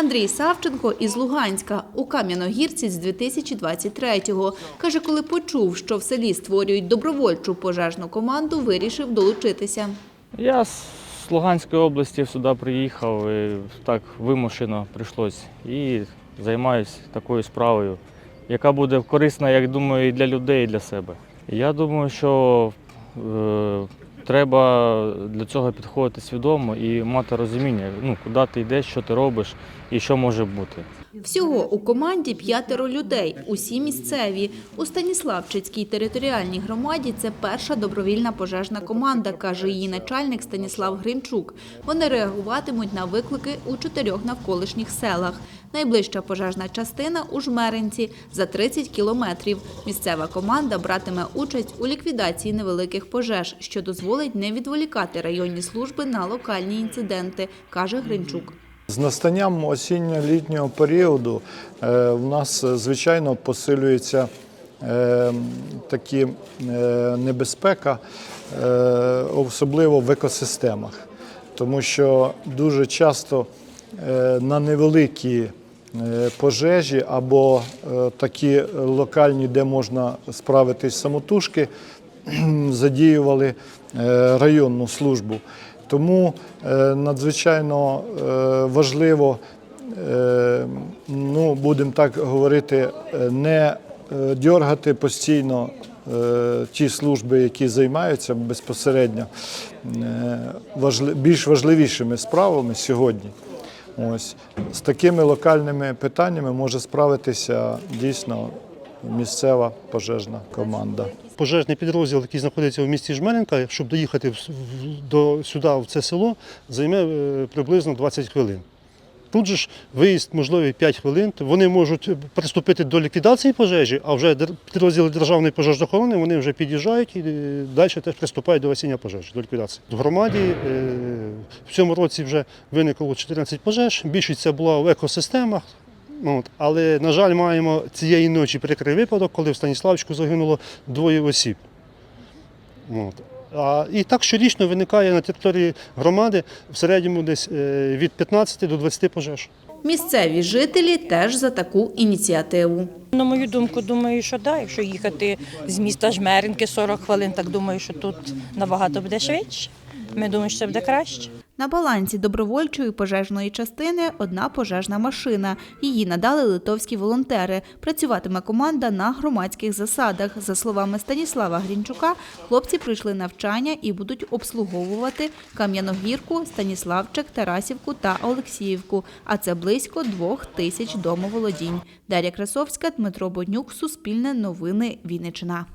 Андрій Савченко із Луганська у Кам'яногірці з 2023-го. Каже, коли почув, що в селі створюють добровольчу пожежну команду, вирішив долучитися. Я з Луганської області сюди приїхав і так вимушено прийшлось. І займаюся такою справою, яка буде корисна, як думаю, і для людей, і для себе. Я думаю, що е, треба для цього підходити свідомо і мати розуміння, ну, куди ти йдеш, що ти робиш і що може бути. Всього у команді п'ятеро людей, усі місцеві. У Станіславчицькій територіальній громаді це перша добровільна пожежна команда, каже її начальник Станіслав Гринчук. Вони реагуватимуть на виклики у чотирьох навколишніх селах. Найближча пожежна частина у Жмеринці за 30 кілометрів. Місцева команда братиме участь у ліквідації невеликих пожеж, що дозволить не відволікати районні служби на локальні інциденти, каже Гринчук. З настанням осінньо-літнього періоду е, в нас, е, звичайно, посилюється е, такі небезпека, особливо в екосистемах, тому що дуже часто на невеликі пожежі або е, такі локальні, де можна справитись самотужки, задіювали е, районну службу. Тому е, надзвичайно е, важливо, е, ну, будемо так говорити, е, не е, дьоргати постійно е, ті служби, які займаються безпосередньо е, більш важливішими справами сьогодні. Ось з такими локальними питаннями може справитися дійсно місцева пожежна команда. пожежний підрозділ, який знаходиться в місті Жмеренка, щоб доїхати до, сюди, в це село, займе е, приблизно 20 хвилин. Тут же ж виїзд можливий 5 хвилин. Вони можуть приступити до ліквідації пожежі, а вже підрозділи Державної пожежнохорони вони вже під'їжджають і е, далі теж приступають до гасіння пожежі, до ліквідації. В громаді е, в цьому році вже виникло 14 пожеж. Більшість це була в екосистемах. Ну, От. Але, на жаль, маємо цієї ночі прикрий випадок, коли в Станіславську загинуло двоє осіб. От. А, і так щорічно виникає на території громади в середньому десь е, від 15 до 20 пожеж. Місцеві жителі теж за таку ініціативу. На мою думку, думаю, що так. Якщо їхати з міста Жмеринки 40 хвилин, так думаю, що тут набагато буде швидше. Ми думаємо, що це буде краще. На балансі добровольчої пожежної частини одна пожежна машина. Її надали литовські волонтери. Працюватиме команда на громадських засадах. За словами Станіслава Грінчука, хлопці пройшли навчання і будуть обслуговувати Кам'яногірку, Станіславчик, Тарасівку та Олексіївку. А це близько двох тисяч домоволодінь. Дар'я Красовська, Дмитро Боднюк, Суспільне новини, Вінниччина.